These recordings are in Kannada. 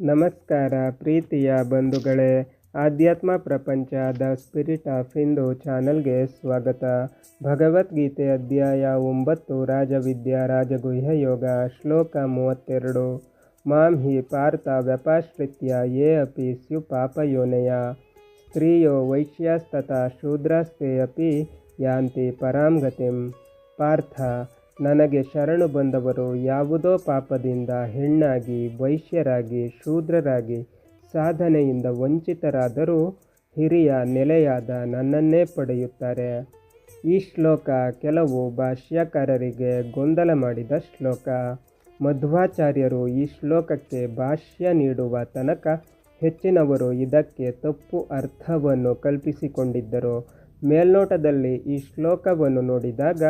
ನಮಸ್ಕಾರ ಪ್ರೀತಿಯ ಬಂಧುಗಳೇ ಆಧ್ಯಾತ್ಮ ಪ್ರಪಂಚ ದ ಸ್ಪಿರಿಟ್ ಆಫ್ ಹಿಂದೂ ಚಾನಲ್ಗೆ ಸ್ವಾಗತ ಭಗವದ್ಗೀತೆ ಅಧ್ಯಾಯ ಒಂಬತ್ತು ರಾಜವಿದ್ಯಾ ರಾಜಗುಹ್ಯ ಯೋಗ ಶ್ಲೋಕ ಮೂವತ್ತೆರಡು ಮಾಂ ಹಿ ಪಾರ್ಥ ವ್ಯಪಾಶ್ರಿತ್ಯ ಯೇ ಅಪಿ ಸ್ಯು ಪಾಪಯೋನಯ ಸ್ತ್ರೀಯೋ ವೈಶ್ಯಾಸ್ತಥಾ ಶೂದ್ರಾಸ್ತೆ ಅಪಿ ಯಾಂತಿ ಪರಾಂ ಗತಿಂ ಪಾರ್ಥ ನನಗೆ ಶರಣು ಬಂದವರು ಯಾವುದೋ ಪಾಪದಿಂದ ಹೆಣ್ಣಾಗಿ, ವೈಶ್ಯರಾಗಿ, ಶೂದ್ರರಾಗಿ, ಸಾಧನೆಯಿಂದ ವಂಚಿತರಾದರೂ ಹಿರಿಯ ನೆಲೆಯಾದ ನನ್ನನ್ನೇ ಪಡೆಯುತ್ತಾರೆ. ಈ ಶ್ಲೋಕ ಕೆಲವು ಭಾಷ್ಯಕಾರರಿಗೆ ಗೊಂದಲ ಮಾಡಿದ ಶ್ಲೋಕ. ಮಧ್ವಾಚಾರ್ಯರು ಈ ಶ್ಲೋಕಕ್ಕೆ ಭಾಷ್ಯ ನೀಡುವ ತನಕ ಹೆಚ್ಚಿನವರು ಇದಕ್ಕೆ ತಪ್ಪು ಅರ್ಥವನ್ನು ಕಲ್ಪಿಸಿಕೊಂಡಿದ್ದರು. ಮೇಲ್ನೋಟದಲ್ಲಿ ಈ ಶ್ಲೋಕವನ್ನು ನೋಡಿದಾಗ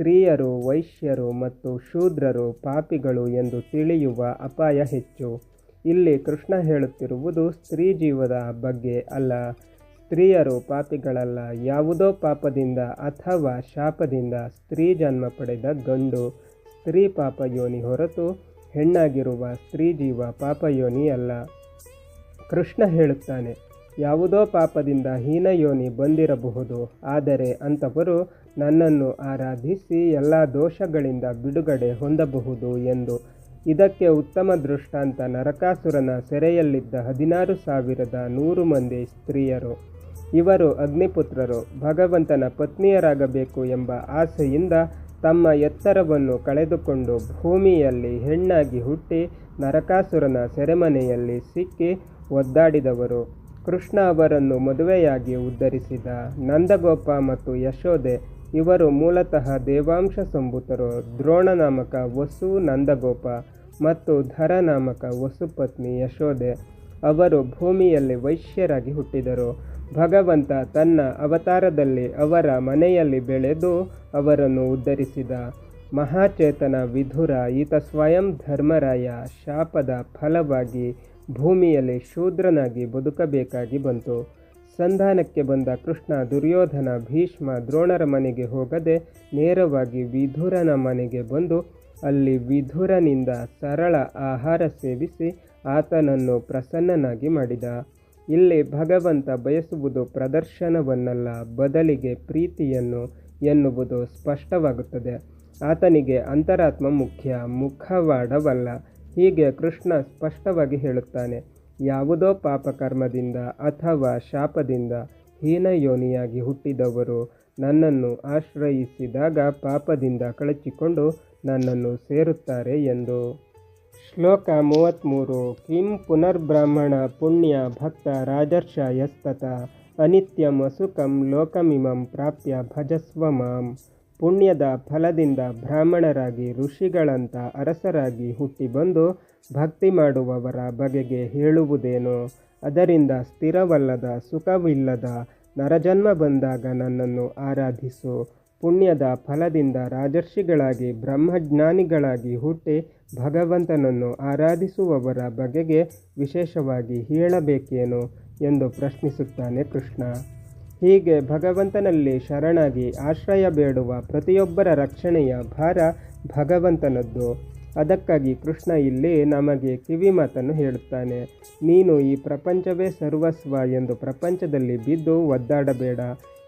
ಸ್ತ್ರೀಯರು, ವೈಶ್ಯರು ಮತ್ತು ಶೂದ್ರರು ಪಾಪಿಗಳು ಎಂದು ತಿಳಿಯುವ ಅಪಾಯ ಹೆಚ್ಚು. ಇಲ್ಲಿ ಕೃಷ್ಣ ಹೇಳುತ್ತಿರುವುದು ಸ್ತ್ರೀ ಜೀವದ ಬಗ್ಗೆ ಅಲ್ಲ. ಸ್ತ್ರೀಯರು ಪಾಪಿಗಳಲ್ಲ. ಯಾವುದೋ ಪಾಪದಿಂದ ಅಥವಾ ಶಾಪದಿಂದ ಸ್ತ್ರೀ ಜನ್ಮ ಪಡೆದ ಗಂಡು. ಸ್ತ್ರೀ ಪಾಪಯೋನಿ ಹೊರತು ಹೆಣ್ಣಾಗಿರುವ ಸ್ತ್ರೀ ಜೀವ ಪಾಪಯೋನಿ ಅಲ್ಲ. ಕೃಷ್ಣ ಹೇಳುತ್ತಾನೆ, ಯಾವುದೋ ಪಾಪದಿಂದ ಹೀನಯೋನಿ ಬಂದಿರಬಹುದು. ಆದರೆ ಅಂಥವರು ನನ್ನನ್ನು ಆರಾಧಿಸಿ ಎಲ್ಲ ದೋಷಗಳಿಂದ ಬಿಡುಗಡೆ ಹೊಂದಬಹುದು ಎಂದು ಇದಕ್ಕೆ ಉತ್ತಮ ದೃಷ್ಟಾಂತ ನರಕಾಸುರನ ಸೆರೆಯಲ್ಲಿದ್ದ ಹದಿನಾರು ಸಾವಿರದ ನೂರು ಮಂದಿ ಸ್ತ್ರೀಯರು. ಇವರು ಅಗ್ನಿಪುತ್ರರು, ಭಗವಂತನ ಪತ್ನಿಯರಾಗಬೇಕು ಎಂಬ ಆಸೆಯಿಂದ ತಮ್ಮ ಎತ್ತರವನ್ನು ಕಳೆದುಕೊಂಡು ಭೂಮಿಯಲ್ಲಿ ಹೆಣ್ಣಾಗಿ ಹುಟ್ಟಿ ನರಕಾಸುರನ ಸೆರೆಮನೆಯಲ್ಲಿ ಸಿಕ್ಕಿ ಒದ್ದಾಡಿದವರು. ಕೃಷ್ಣ ಅವರನ್ನು ಮದುವೆಯಾಗಿ ಉದ್ಧರಿಸಿದ ನಂದಗೋಪ ಮತ್ತು ಯಶೋದೆ ಇವರು ಮೂಲತಃ ದೇವಾಂಶ ಸಂಭೂತರು ದ್ರೋಣ ನಾಮಕ ವಸು ನಂದಗೋಪ ಮತ್ತು ಧರ ನಾಮಕ ವಸುಪತ್ನಿ ಯಶೋದೆ ಅವರು ಭೂಮಿಯಲ್ಲಿ ವೈಶ್ಯರಾಗಿ ಹುಟ್ಟಿದರು. ಭಗವಂತ ತನ್ನ ಅವತಾರದಲ್ಲಿ ಅವರ ಮನೆಯಲ್ಲಿ ಬೆಳೆದು ಅವರನ್ನು ಉದ್ಧರಿಸಿದ. ಮಹಾಚೇತನ ವಿಧುರ, ಈತ ಸ್ವಯಂ ಧರ್ಮರಾಯ, ಶಾಪದ ಫಲವಾಗಿ ಭೂಮಿಯಲ್ಲಿ ಶೂದ್ರನಾಗಿ ಬದುಕಬೇಕಾಗಿ ಬಂತು. ಸಂಧಾನಕ್ಕೆ ಬಂದ ಕೃಷ್ಣ ದುರ್ಯೋಧನ ಭೀಷ್ಮ ದ್ರೋಣರ ಮನೆಗೆ ಹೋಗದೆ ನೇರವಾಗಿ ವಿಧುರನ ಮನೆಗೆ ಬಂದು ಅಲ್ಲಿ ವಿಧುರನಿಂದ ಸರಳ ಆಹಾರ ಸೇವಿಸಿ ಆತನನ್ನು ಪ್ರಸನ್ನನಾಗಿ ಮಾಡಿದ. ಇಲ್ಲಿ ಭಗವಂತ ಬಯಸುವುದು ಪ್ರದರ್ಶನವನ್ನಲ್ಲ, ಬದಲಿಗೆ ಪ್ರೀತಿಯನ್ನು ಎನ್ನುವುದು ಸ್ಪಷ್ಟವಾಗುತ್ತದೆ. ಆತನಿಗೆ ಅಂತರಾತ್ಮ ಮುಖ್ಯ, ಮುಖವಾಡವಲ್ಲ. ಹೀಗೆ ಕೃಷ್ಣ ಸ್ಪಷ್ಟವಾಗಿ ಹೇಳುತ್ತಾನೆ. ಯಾವುದೋ ಪಾಪಕರ್ಮದಿಂದ ಅಥವಾ ಶಾಪದಿಂದ ಹೀನಯೋನಿಯಾಗಿ ಹುಟ್ಟಿದವರು ನನ್ನನ್ನು ಆಶ್ರಯಿಸಿದಾಗ ಪಾಪದಿಂದ ಕಳಚಿಕೊಂಡು ನನ್ನನ್ನು ಸೇರುತ್ತಾರೆ ಎಂದು. ಶ್ಲೋಕ ಮೂವತ್ತ್ಮೂರು ಕಿಂ ಪುನರ್ಬ್ರಾಹ್ಮಣ ಪುಣ್ಯ ಭಕ್ತ ರಾಜರ್ಷ ಯಸ್ತತ ಅನಿತ್ಯಂ ಅಸುಖಂ ಲೋಕಮಿಮಂ ಪ್ರಾಪ್ಯ ಭಜಸ್ವ ಮಾಂ. ಪುಣ್ಯದ ಫಲದಿಂದ ಬ್ರಾಹ್ಮಣರಾಗಿ ಋಷಿಗಳಂತ ಅರಸರಾಗಿ ಹುಟ್ಟಿ ಬಂದು ಭಕ್ತಿ ಮಾಡುವವರ ಬಗೆಗೆ ಹೇಳುವುದೇನು, ಅದರಿಂದ ಸ್ಥಿರವಲ್ಲದ ಸುಖವಿಲ್ಲದ ನರಜನ್ಮ ಬಂದಾಗ ನನ್ನನ್ನು ಆರಾಧಿಸು. ಪುಣ್ಯದ ಫಲದಿಂದ ರಾಜರ್ಷಿಗಳಾಗಿ ಬ್ರಹ್ಮಜ್ಞಾನಿಗಳಾಗಿ ಹುಟ್ಟಿ ಭಗವಂತನನ್ನು ಆರಾಧಿಸುವವರ ಬಗೆಗೆ ವಿಶೇಷವಾಗಿ ಹೇಳಬೇಕೇನು ಎಂದು ಪ್ರಶ್ನಿಸುತ್ತಾನೆ ಕೃಷ್ಣ. ಹೀಗೆ ಭಗವಂತನಲ್ಲಿ ಶರಣಾಗಿ ಆಶ್ರಯ ಬೇಡುವ ಪ್ರತಿಯೊಬ್ಬರ ರಕ್ಷಣೆಯ ಭಾರ ಭಗವಂತನದ್ದು. ಅದಕ್ಕಾಗಿ ಕೃಷ್ಣ ಇಲ್ಲಿ ನಮಗೆ ಕಿವಿ ಮಾತನ್ನು ಹೇಳುತ್ತಾನೆ. ನೀನು ಈ ಪ್ರಪಂಚವೇ ಸರ್ವಸ್ವ ಎಂದು ಪ್ರಪಂಚದಲ್ಲಿ ಬಿದ್ದು ಒದ್ದಾಡಬೇಡ.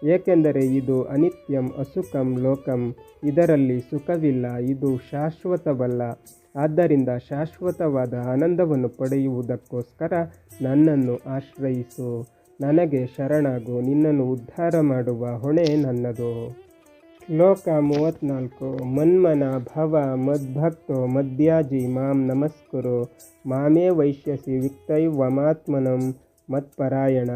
ಏಕೆಂದರೆ ಇದು ಅನಿತ್ಯಂ, ಅಸುಖಂ, ಲೋಕಂ. ಇದರಲ್ಲಿ ಸುಖವಿಲ್ಲ, ಇದು ಶಾಶ್ವತವಲ್ಲ. ಆದ್ದರಿಂದ ಶಾಶ್ವತವಾದ ಆನಂದವನ್ನು ಪಡೆಯುವುದಕ್ಕೋಸ್ಕರ ನನ್ನನ್ನು ಆಶ್ರಯಿಸು. ನನಗೆ ಶರಣಾಗು, ನಿನ್ನನ್ನು ಉದ್ಧಾರ ಮಾಡುವ ಹೊಣೆ ನನ್ನದು. ಶ್ಲೋಕ ಮೂವತ್ತ್ನಾಲ್ಕು ಮನ್ಮನ ಭವ ಮದ್ಭಕ್ತೋ ಮದ್ಯಾಜಿ ಮಾಂ ನಮಸ್ಕುರು. ಮಾಮೇ ವೈಶ್ಯಸಿ ವಿಕ್ತೈವಮಾತ್ಮನಂ ಮತ್ಪರಾಯಣ.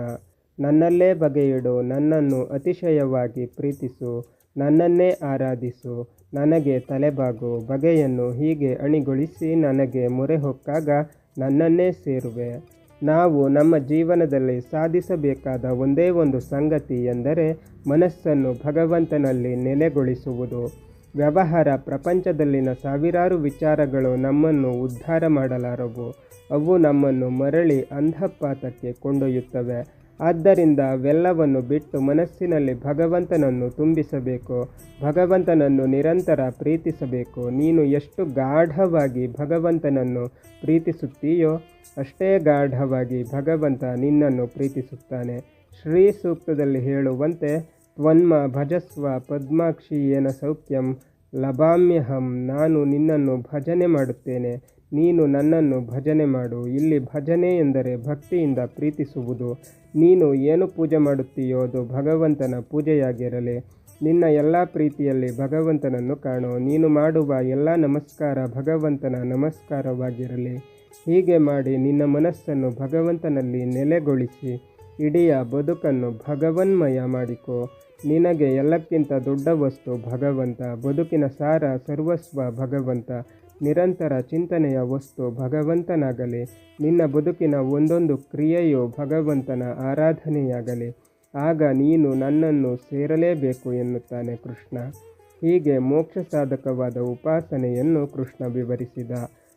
ನನ್ನಲ್ಲೇ ಬಗೆಯಿಡು, ನನ್ನನ್ನು ಅತಿಶಯವಾಗಿ ಪ್ರೀತಿಸು, ನನ್ನನ್ನೇ ಆರಾಧಿಸು, ನನಗೆ ತಲೆಬಾಗು, ಬಗೆಯನ್ನು ಹೀಗೆ ಅಣಿಗೊಳಿಸಿ ನನಗೆ ಮೊರೆ ಹೊಕ್ಕಾಗ ನನ್ನನ್ನೇ ಸೇರುವೆ. ನಾವು ನಮ್ಮ ಜೀವನದಲ್ಲಿ ಸಾಧಿಸಬೇಕಾದ ಒಂದೇ ಒಂದು ಸಂಗತಿ ಎಂದರೆ ಮನಸ್ಸನ್ನು ಭಗವಂತನಲ್ಲಿ ನೆಲೆಗೊಳಿಸುವುದು. ವ್ಯವಹಾರ ಪ್ರಪಂಚದಲ್ಲಿನ ಸಾವಿರಾರು ವಿಚಾರಗಳು ನಮ್ಮನ್ನು ಉದ್ಧಾರ ಮಾಡಲಾರವು. ಅವು ನಮ್ಮನ್ನು ಮರಳಿ ಅಂಧಪಾತಕ್ಕೆ ಕೊಂಡೊಯ್ಯುತ್ತವೆ. ಆದ್ದರಿಂದ ಅವೆಲ್ಲವನ್ನು ಬಿಟ್ಟು ಮನಸ್ಸಿನಲ್ಲಿ ಭಗವಂತನನ್ನು ತುಂಬಿಸಬೇಕು. ಭಗವಂತನನ್ನು ನಿರಂತರ ಪ್ರೀತಿಸಬೇಕು. ನೀನು ಎಷ್ಟು ಗಾಢವಾಗಿ ಭಗವಂತನನ್ನು ಪ್ರೀತಿಸುತ್ತೀಯೋ, ಅಷ್ಟೇ ಗಾಢವಾಗಿ ಭಗವಂತ ನಿನ್ನನ್ನು ಪ್ರೀತಿಸುತ್ತಾನೆ. ಶ್ರೀ ಸೂಕ್ತದಲ್ಲಿ ಹೇಳುವಂತೆ, ತ್ವನ್ಮ ಭಜಸ್ವ ಪದ್ಮಾಕ್ಷಿ ಏನ ಸೌಖ್ಯಂ ಲಭಾಮ್ಯಹಂ, ನಾನು ನಿನ್ನನ್ನು ಭಜನೆ ಮಾಡುತ್ತೇನೆ. ನೀನು ನನ್ನನ್ನು ಭಜನೆ ಮಾಡು. ಇಲ್ಲಿ ಭಜನೆ ಎಂದರೆ ಭಕ್ತಿಯಿಂದ ಪ್ರೀತಿಸುವುದು. ನೀನು ಏನು ಪೂಜೆ ಮಾಡುತ್ತೀಯೋ ಅದು ಭಗವಂತನ ಪೂಜೆಯಾಗಿರಲಿ. ನಿನ್ನ ಎಲ್ಲ ಪ್ರೀತಿಯಲ್ಲಿ ಭಗವಂತನನ್ನು ಕಾಣು. ನೀನು ಮಾಡುವ ಎಲ್ಲ ನಮಸ್ಕಾರ ಭಗವಂತನ ನಮಸ್ಕಾರವಾಗಿರಲಿ. ಹೀಗೆ ಮಾಡಿ ನಿನ್ನ ಮನಸ್ಸನ್ನು ಭಗವಂತನಲ್ಲಿ ನೆಲೆಗೊಳಿಸಿ. ಇಡೀ ಬದುಕನ್ನು ಭಗವನ್ಮಯ ಮಾಡಿಕೊ. ನಿನಗೆ ಎಲ್ಲಕ್ಕಿಂತ ದೊಡ್ಡ ವಸ್ತು ಭಗವಂತ. ಬದುಕಿನ ಸಾರ ಸರ್ವಸ್ವ ಭಗವಂತ. ನಿರಂತರ ಚಿಂತನೆಯ ವಸ್ತು ಭಗವಂತನಾಗಲಿ. ನಿನ್ನ ಬದುಕಿನ ಒಂದೊಂದು ಕ್ರಿಯೆಯು ಭಗವಂತನ ಆರಾಧನೆಯಾಗಲಿ. ಆಗ ನೀನು ನನ್ನನ್ನು ಸೇರಲೇಬೇಕು ಎನ್ನುತ್ತಾನೆ ಕೃಷ್ಣ. ಹೀಗೆ ಮೋಕ್ಷ ಸಾಧಕವಾದ ಉಪಾಸನೆಯನ್ನು ಕೃಷ್ಣ ವಿವರಿಸಿದ.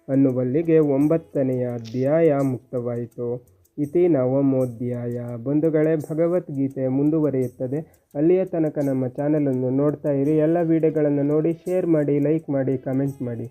ಅನ್ನುವಲ್ಲಿಗೆ ಒಂಬತ್ತನೆಯ ಅಧ್ಯಾಯ ಮುಕ್ತವಾಯಿತು. ಇತಿ ನವಮೋಧ್ಯಾಯ ಬಂಧುಗಳೇ, ಭಗವದ್ಗೀತೆ ಮುಂದುವರಿಯುತ್ತದೆ. ಅಲ್ಲಿಯ ತನಕ ನಮ್ಮ ಚಾನಲನ್ನು ನೋಡ್ತಾ ಇರಿ. ಎಲ್ಲ ವಿಡಿಯೋಗಳನ್ನು ನೋಡಿ, ಶೇರ್ ಮಾಡಿ, ಲೈಕ್ ಮಾಡಿ, ಕಮೆಂಟ್ ಮಾಡಿ.